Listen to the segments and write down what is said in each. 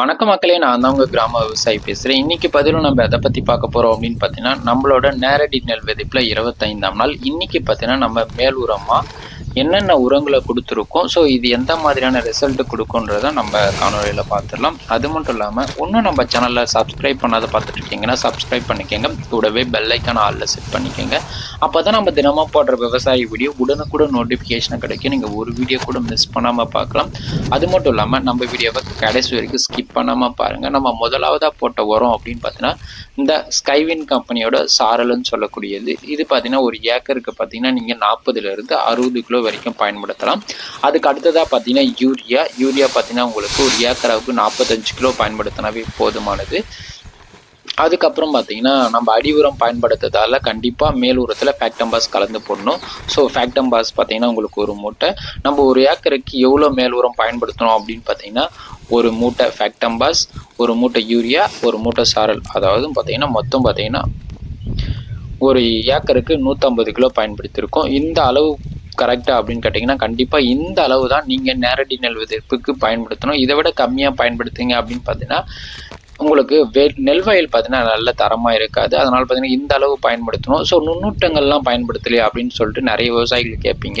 வணக்க மக்களே நான் தான் உங்கள் கிராம விவசாயி பேசுகிறேன் இன்னைக்கு பதிலும் நம்ம எதை பற்றி பார்க்க போகிறோம் அப்படின்னு பார்த்தீங்கன்னா நம்மளோட நேரடி நெல் விதைப்பில் இருபத்தைந்தாம் நாள். இன்னைக்கு பார்த்தீங்கன்னா நம்ம மேல் என்னென்ன உரங்களை கொடுத்துருக்கோம். ஸோ இது எந்த மாதிரியான ரிசல்ட் கொடுக்குன்றத நம்ம காணொலியில் பார்த்துடலாம். அது மட்டும் இல்லாமல் இன்னும் நம்ம சேனலில் சப்ஸ்கிரைப் பண்ணாத பார்த்துட்டு இருக்கீங்கன்னா சப்ஸ்கிரைப் பண்ணிக்கோங்க. கூடவே பெல்லைக்கான ஆளில் செட் பண்ணிக்கோங்க. அப்போ தான் நம்ம தினமும் போடுற விவசாய வீடியோ உடனுக்குடன் நோட்டிஃபிகேஷன் கிடைக்கும். நீங்கள் ஒரு வீடியோ கூட மிஸ் பண்ணாமல் பார்க்கலாம். அது மட்டும் இல்லாமல் நம்ம வீடியோவை கடைசி வரைக்கும் ஸ்கிப் பண்ணாமல் பாருங்கள் நம்ம முதலாவதாக போட்ட உரம் அப்படின்னு பார்த்தீங்கன்னா இந்த ஸ்கைவின் கம்பெனியோட சாரல்னு சொல்லக்கூடியது. இது பார்த்தீங்கன்னா ஒரு ஏக்கருக்கு பார்த்தீங்கன்னா நீங்கள் நாற்பதுலேருந்து அறுபது கிலோ வரைக்கும் பயன்படுத்தலாம். அதுக்கு அடுத்ததாக பார்த்தீங்கன்னா யூரியா. யூரியா பார்த்தீங்கன்னா உங்களுக்கு ஒரு ஏக்கராவுக்கு நாற்பத்தஞ்சு கிலோ பயன்படுத்தினாவே போதுமானது. அதுக்கப்புறம் பார்த்தீங்கன்னா நம்ம அடி உரம் பயன்படுத்துறதால கண்டிப்பாக மேல் உரத்தில் ஃபேக்டம்பாஸ் கலந்து போடணும். ஸோ ஃபேக்டம்பாஸ் பார்த்தீங்கன்னா உங்களுக்கு ஒரு மூட்டை. நம்ம ஒரு ஏக்கருக்கு எவ்வளோ மேல் உரம் பயன்படுத்தணும் அப்படின்னு பார்த்தீங்கன்னா ஒரு மூட்டை ஃபேக்டம்பாஸ் ஒரு மூட்டை யூரியா ஒரு மூட்டை சாரல். அதாவது பார்த்தீங்கன்னா மொத்தம் பார்த்தீங்கன்னா ஒரு ஏக்கருக்கு நூற்றம்பது கிலோ பயன்படுத்தியிருக்கோம். இந்த அளவு கரெக்டாக அப்படின்னு கேட்டிங்கன்னா கண்டிப்பாக இந்த அளவு தான் நீங்கள் நேரடி நெல் விதைப்புக்கு பயன்படுத்தணும். இதை விட கம்மியாக பயன்படுத்துங்க அப்படின்னு பார்த்தீங்கன்னா உங்களுக்கு வே நெல் வயல் பார்த்தீங்கன்னா நல்ல தரமாக இருக்காது. அதனால் பார்த்தீங்கன்னா இந்த அளவு பயன்படுத்தணும். ஸோ நுண்ணூட்டங்கள்லாம் பயன்படுத்தலையா அப்படின்னு சொல்லிட்டு நிறைய விவசாயிகள் கேட்பீங்க.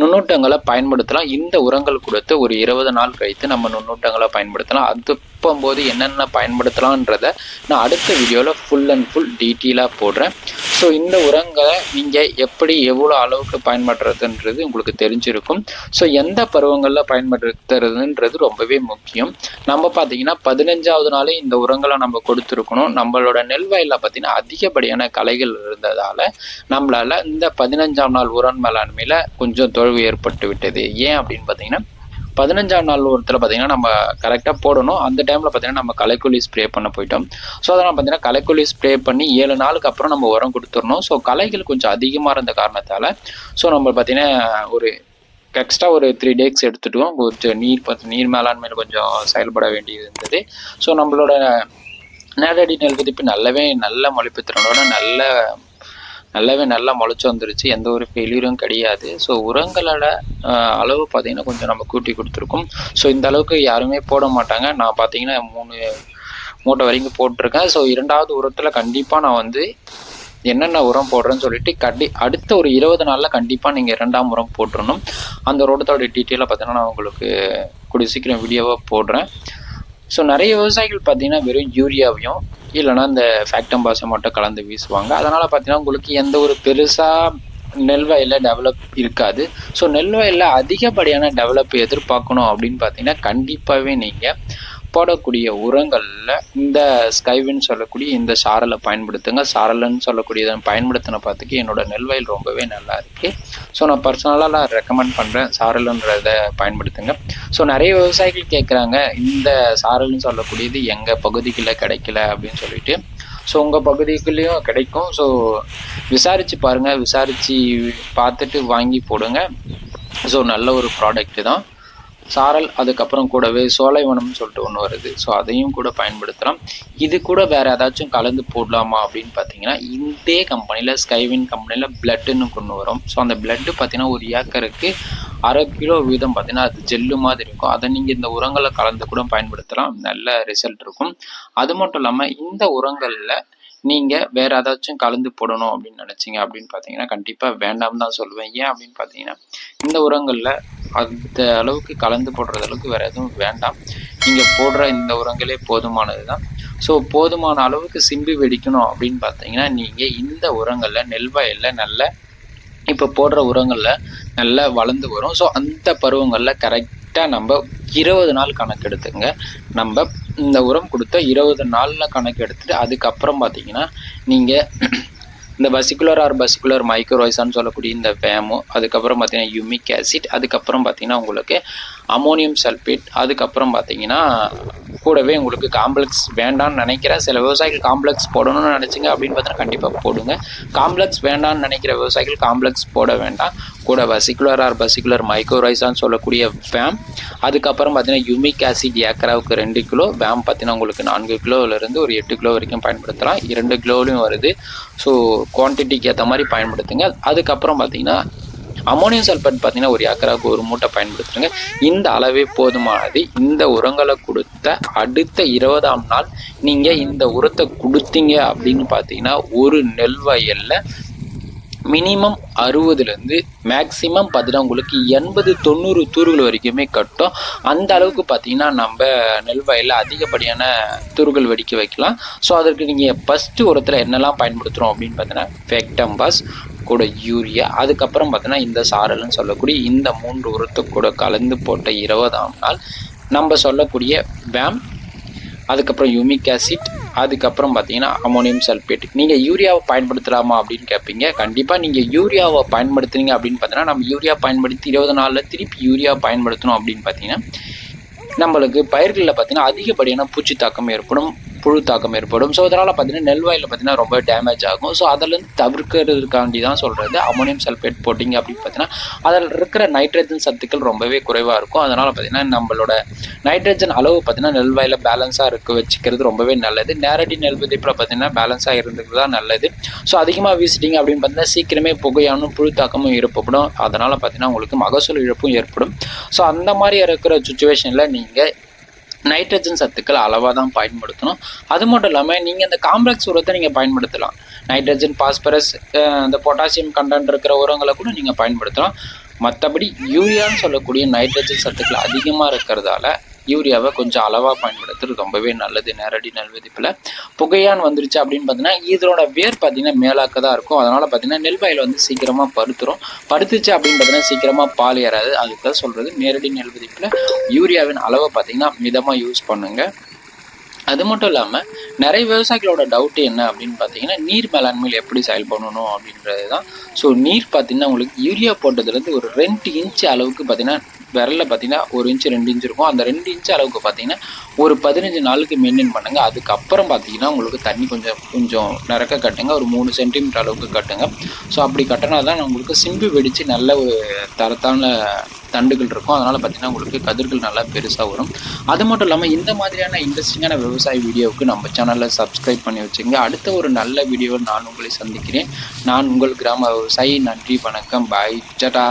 நுண்ணூட்டங்களை பயன்படுத்தலாம். இந்த உரங்கள் கொடுத்து ஒரு இருபது நாள் கழித்து நம்ம நுண்ணூட்டங்களை பயன்படுத்தலாம். அது போது என்னென்ன பயன்படுத்தலான்றத நான் அடுத்த வீடியோவில் ஃபுல் அண்ட் ஃபுல் டீட்டெயிலாக போடுறேன். ஸோ இந்த உரங்களை நீங்கள் எப்படி எவ்வளோ அளவுக்கு பயன்படுறதுன்றது உங்களுக்கு தெரிஞ்சிருக்கும். ஸோ எந்த பருவங்களில் பயன்படுத்துறதுன்றது ரொம்பவே முக்கியம். நம்ம பார்த்தீங்கன்னா பதினஞ்சாவது நாளே இந்த உரங்களை நம்ம கொடுத்துருக்கணும். நம்மளோட நெல் வயலில் பார்த்தீங்கன்னா அதிகப்படியான களைகள் இருந்ததால் நம்மளால் இந்த பதினஞ்சாம் நாள் உரம் மேலாண்மையில் கொஞ்சம் தொய்வு ஏற்பட்டு விட்டது. ஏன் அப்படின்னு பார்த்தீங்கன்னா பதினஞ்சாம் நாள் ஒருத்தில் பார்த்தீங்கன்னா நம்ம கரெக்டாக போடணும். அந்த டைமில் பார்த்தீங்கன்னா நம்ம களைக்கொல்லி ஸ்ப்ரே பண்ண போயிட்டோம். ஸோ அதனால் பார்த்தீங்கன்னா களைக்கொல்லி ஸ்ப்ரே பண்ணி ஏழு நாளுக்கு அப்புறம் நம்ம உரம் கொடுத்துடணும். ஸோ களைகள் கொஞ்சம் அதிகமாக இருந்த காரணத்தால் ஸோ நம்ம பார்த்தீங்கன்னா ஒரு எக்ஸ்ட்ரா ஒரு த்ரீ டேக்ஸ் எடுத்துட்டோம் கொஞ்சம் நீர் பார்த்து நீர் மேலாண்மையில் கொஞ்சம் செயல்பட வேண்டியது இருந்தது. ஸோ நம்மளோட நேரடி நெல் விதிப்பு நல்லாவே நல்ல மொழிப்பு திறனோட நல்ல நல்லாவே நல்லா முளைச்சி வந்துருச்சு. எந்த ஒரு ஃபெயிலியரும் கிடையாது. ஸோ உரங்களோட அளவு பார்த்தீங்கன்னா கொஞ்சம் நம்ம கூட்டி கொடுத்துருக்கோம். ஸோ இந்த அளவுக்கு யாருமே போட மாட்டாங்க. நான் பார்த்தீங்கன்னா மூணு மூட்டை வரைக்கும் போட்டிருக்கேன். ஸோ இரண்டாவது உரத்தில் கண்டிப்பாக நான் வந்து என்னென்ன உரம் போடுறேன்னு சொல்லிட்டு கண்டி அடுத்த ஒரு இருபது நாளில் கண்டிப்பாக நீங்கள் இரண்டாம் உரம் போட்டுடணும் அந்த உரத்தோட டீட்டெயிலாக பார்த்தீங்கன்னா நான் உங்களுக்கு கூடிய சீக்கிரம் வீடியோவாக போடுறேன். ஸோ நிறைய விவசாயிகள் பார்த்தீங்கன்னா வெறும் யூரியாவையும் இல்லைன்னா இந்த ஃபேக்டம் பாஸை மட்டும் கலந்து வீசுவாங்க. அதனால் பார்த்தீங்கன்னா உங்களுக்கு எந்த ஒரு பெருசாக நெல் வயலில் டெவலப் இருக்காது. ஸோ நெல் வயலில் அதிகப்படியான டெவலப் எதிர்பார்க்கணும் அப்படின்னு பார்த்தீங்கன்னா கண்டிப்பாகவே நீங்கள் போடக்கூடிய உரங்களில் இந்த ஸ்கைவின்னு சொல்லக்கூடிய இந்த சாரலை பயன்படுத்துங்க. சாரலன்னு சொல்லக்கூடியதை பயன்படுத்தின பார்த்துக்கு என்னோட நெல் வயல் ரொம்பவே நல்லா இருக்குது ஸோ நான் பர்சனலாக நான் ரெக்கமெண்ட் பண்ணுறேன் சாரலுன்றதை பயன்படுத்துங்க. ஸோ நிறைய விவசாயிகள் கேட்குறாங்க இந்த சாரல்னு சொல்லக்கூடியது எங்கள் பகுதிகளில் கிடைக்கல அப்படின்னு சொல்லிட்டு. ஸோ உங்கள் பகுதிக்குள்ளேயும் கிடைக்கும். ஸோ விசாரித்து பாருங்கள் விசாரித்து பார்த்துட்டு வாங்கி போடுங்க. ஸோ நல்ல ஒரு ப்ராடக்ட்டு தான். சாரல் அதுக்கப்புறம் கூடவே சோலைவனம்னு சொல்லிட்டு ஒன்று வருது. ஸோ அதையும் கூட பயன்படுத்தலாம். இது கூட வேறு ஏதாச்சும் கலந்து போடலாமா அப்படின்னு பார்த்தீங்கன்னா இதே கம்பெனியில் ஸ்கைவின் கம்பெனியில் பிளட்டுன்னு கொண்டு வரும். ஸோ அந்த பிளட்டு பார்த்தீங்கன்னா ஒரு ஏக்கருக்கு அரை கிலோ வீதம் பார்த்தீங்கன்னா அது ஜெல்லு மாதிரி இருக்கும். அதை நீங்கள் இந்த உரங்களை கலந்து கூட பயன்படுத்தலாம். நல்ல ரிசல்ட் இருக்கும். அது மட்டும் இல்லாமல் இந்த உரங்களில் நீங்கள் வேற ஏதாச்சும் கலந்து போடணும் அப்படின்னு நினச்சிங்க அப்படின்னு பார்த்தீங்கன்னா கண்டிப்பாக வேண்டாம் தான் சொல்லுவேன். ஏன் அப்படின்னு பார்த்தீங்கன்னா இந்த உரங்களில் அந்த அளவுக்கு கலந்து போடுறது அளவுக்கு வேற எதுவும் வேண்டாம். நீங்கள் போடுற இந்த உரங்களே போதுமானது தான் ஸோ போதுமான அளவுக்கு சிம்பி வெடிக்கணும் அப்படின்னு பார்த்தீங்கன்னா நீங்கள் இந்த உரங்களில் நெல் வயலில் நல்ல இப்போ போடுற உரங்களில் நல்லா வளர்ந்து வரும். ஸோ அந்த பருவங்களில் கரெக்டாக நம்ம இருபது நாள் கணக்கு எடுத்துங்க நம்ம இந்த உரம் கொடுத்த இருபது நாளில் கணக்கு எடுத்துட்டு அதுக்கப்புறம் பார்த்தீங்கன்னா நீங்கள் இந்த பசிகுலர் ஆர் பசிகுலர் மைக்ரோவைஸான்னு சொல்லக்கூடிய இந்த வேமோ அதுக்கப்புறம் பார்த்தீங்கன்னா யூமிக் ஆசிட் அதுக்கப்புறம் பார்த்தீங்கன்னா உங்களுக்கு அமோனியம் சல்ஃபேட் அதுக்கப்புறம் பார்த்தீங்கன்னா கூடவே உங்களுக்கு காம்ப்ளெக்ஸ் வேண்டாம்னு நினைக்கிற சில விவசாயிகள் காம்ப்ளெக்ஸ் போடணும்னு நினச்சிங்க. அப்படின்னு பார்த்தீங்கன்னா கண்டிப்பாக போடுங்க. காம்ப்ளெக்ஸ் வேண்டாம்னு நினைக்கிற விவசாயிகள் காம்ப்ளெக்ஸ் போட வேண்டாம். கூட பசிகுலர் ஆர் பசிகுலர் மைக்ரோரைசான்னு சொல்லக்கூடிய வேம் அதுக்கப்புறம் பார்த்தீங்கன்னா யூமிக் ஆசிட் ஏக்கராவுக்கு ரெண்டு கிலோ வேம் பார்த்தீங்கன்னா உங்களுக்கு நான்கு கிலோவிலேருந்து ஒரு எட்டு கிலோ வரைக்கும் பயன்படுத்தலாம். இரண்டு கிலோவிலையும் வருது. ஸோ குவான்டிட்டிக்கு ஏற்ற மாதிரி பயன்படுத்துங்க. அதுக்கப்புறம் பார்த்தீங்கன்னா அமோனியம் சல்பேட் பார்த்தீங்கன்னா ஒரு ஏக்கராவுக்கு ஒரு மூட்டை பயன்படுத்துறீங்க. இந்த அளவே போதுமானது. இந்த உரங்களை கொடுத்த அடுத்த இருபதாம் நாள் நீங்கள் இந்த உரத்தை கொடுத்தீங்க அப்படின்னு பார்த்தீங்கன்னா ஒரு நெல் வயலில் மினிமம் அறுபதுலேருந்து மேக்ஸிமம் பார்த்தீங்கன்னா உங்களுக்கு எண்பது தொண்ணூறு தூர்கள் வரைக்குமே கட்டும். அந்த அளவுக்கு பார்த்தீங்கன்னா நம்ம நெல் வயலில் அதிகப்படியான தூர்கள் வெடிக்க வைக்கலாம். ஸோ அதற்கு நீங்கள் ஃபஸ்ட்டு உரத்தில் என்னெல்லாம் பயன்படுத்துகிறோம் அப்படின்னு பார்த்தீங்கன்னா ஃபெக்டம்பாஸ் கூட யூரியா அதுக்கப்புறம் பார்த்தோன்னா இந்த சாரல்னு சொல்லக்கூடிய இந்த மூன்று உரத்தை கூட கலந்து போட்ட இருபதாம் நாள் நம்ம சொல்லக்கூடிய வேம் அதுக்கப்புறம் யூமிக் ஆசிட் அதுக்கப்புறம் பார்த்தீங்கன்னா அமோனியம் சல்பேட் நீங்கள் யூரியாவை பயன்படுத்தலாமா அப்படின்னு கேட்பீங்க. கண்டிப்பாக நீங்கள் யூரியாவை பயன்படுத்துனீங்க அப்படின்னு பார்த்தீங்கன்னா நம்ம யூரியா பயன்படுத்தி இருபது நாளில் திருப்பி யூரியா பயன்படுத்தணும் அப்படின்னு பார்த்தீங்கன்னா நம்மளுக்கு பயிர்களில் பார்த்தீங்கன்னா அதிகப்படியான பூச்சி தாக்கம் ஏற்படும். புழு தாக்கம் ஏற்படும். ஸோ அதனால் பார்த்தீங்கன்னா நெல் வயலில் பார்த்தீங்கன்னா ரொம்ப டேமேஜ் ஆகும். ஸோ அதிலேருந்து தவிர்க்கிறதுக்காண்டி தான் சொல்கிறது அமோனியம் சல்ஃபேட் போட்டிங்க அப்படின்னு பார்த்தீங்கன்னா அதில் இருக்கிற நைட்ரஜன் சத்துக்கள் ரொம்பவே குறைவாக இருக்கும். அதனால் பார்த்தீங்கன்னா நம்மளோட நைட்ரஜன் அளவு பார்த்தீங்கன்னா நெல் வயலில் பேலன்ஸாக இருக்க வச்சுக்கிறது ரொம்பவே நல்லது. நேரடி நெல் விதைப்பில் பார்த்தீங்கன்னா பேலன்ஸாக இருந்தது தான் நல்லது. ஸோ அதிகமாக வீசிட்டிங்க அப்படின்னு பார்த்தீங்கன்னா சீக்கிரமே புகையானும் புழு தாக்கமும் ஏற்படும். அதனால் பார்த்தீங்கன்னா உங்களுக்கு மகசூல் இழப்பும் ஏற்படும். ஸோ அந்த மாதிரி இருக்கிற சுச்சுவேஷனில் நீங்கள் நைட்ரஜன் சத்துக்கள் அளவாக தான் பயன்படுத்தணும். அது மட்டும் இல்லாமல் நீங்கள் இந்த காம்ப்ளெக்ஸ் உரத்தை நீங்கள் பயன்படுத்தலாம். நைட்ரஜன் பாஸ்பரஸ் இந்த பொட்டாசியம் கண்டென்ட் இருக்கிற உரங்களை கூட நீங்கள் பயன்படுத்தலாம். மற்றபடி யூரியான்னு சொல்லக்கூடிய நைட்ரஜன் சத்துக்கள் அதிகமாக இருக்கிறதால யூரியாவை கொஞ்சம் அளவாக பயன்படுத்துறது ரொம்பவே நல்லது நேரடி நெல் விதிப்பில் புகையான் வந்துருச்சு அப்படின்னு பார்த்தீங்கன்னா இதோட வேர் பார்த்தீங்கன்னா மேலாக்க தான் இருக்கும். அதனால் பார்த்தீங்கன்னா நெல் வயல் வந்து சீக்கிரமாக பருத்துரும். பருத்துச்சு அப்படின்னு பார்த்தீங்கன்னா சீக்கிரமாக பால் ஏறாது. அதுக்கு தான் சொல்கிறது நேரடி நெல் விதிப்பில் யூரியாவின் அளவை பார்த்தீங்கன்னா மிதமாக யூஸ் பண்ணுங்கள் அது மட்டும் இல்லாமல் நிறைய விவசாயிகளோட டவுட் என்ன அப்படின்னு பார்த்தீங்கன்னா நீர் மேலாண்மையில் எப்படி செயல்படணும் அப்படின்றது தான் ஸோ நீர் பார்த்தீங்கன்னா உங்களுக்கு யூரியா போட்டதுலேருந்து ஒரு ரெண்டு இன்ச் அளவுக்கு பார்த்தீங்கன்னா விரலில் பார்த்தீங்கன்னா ஒரு இன்ச்சு ரெண்டு இன்ச் இருக்கும். அந்த ரெண்டு இன்ச்சு அளவுக்கு பார்த்தீங்கன்னா ஒரு பதினஞ்சு நாளுக்கு மெயின்டைன் பண்ணுங்கள் அதுக்கப்புறம் பார்த்தீங்கன்னா உங்களுக்கு தண்ணி கொஞ்சம் கொஞ்சம் நிறக்க கட்டுங்க. ஒரு மூணு சென்டிமீட்டர் அளவுக்கு கட்டுங்க. ஸோ அப்படி கட்டினா தான் உங்களுக்கு சிம்பு வெடித்து நல்ல ஒரு தரத்தான தண்டுகள் இருக்கும். அதனால் பார்த்தீங்கன்னா உங்களுக்கு கதிர்கள் நல்லா பெருசாக வரும். அது மட்டும் இல்லாமல் இந்த மாதிரியான இன்ட்ரெஸ்டிங்கான விவசாய வீடியோவுக்கு நம்ம சேனலில் சப்ஸ்கிரைப் பண்ணி வச்சுங்க. அடுத்த ஒரு நல்ல வீடியோவில் நான் உங்களை சந்திக்கிறேன். நான் உங்கள் கிராம விவசாயி. நன்றி வணக்கம். பாய் சட்டா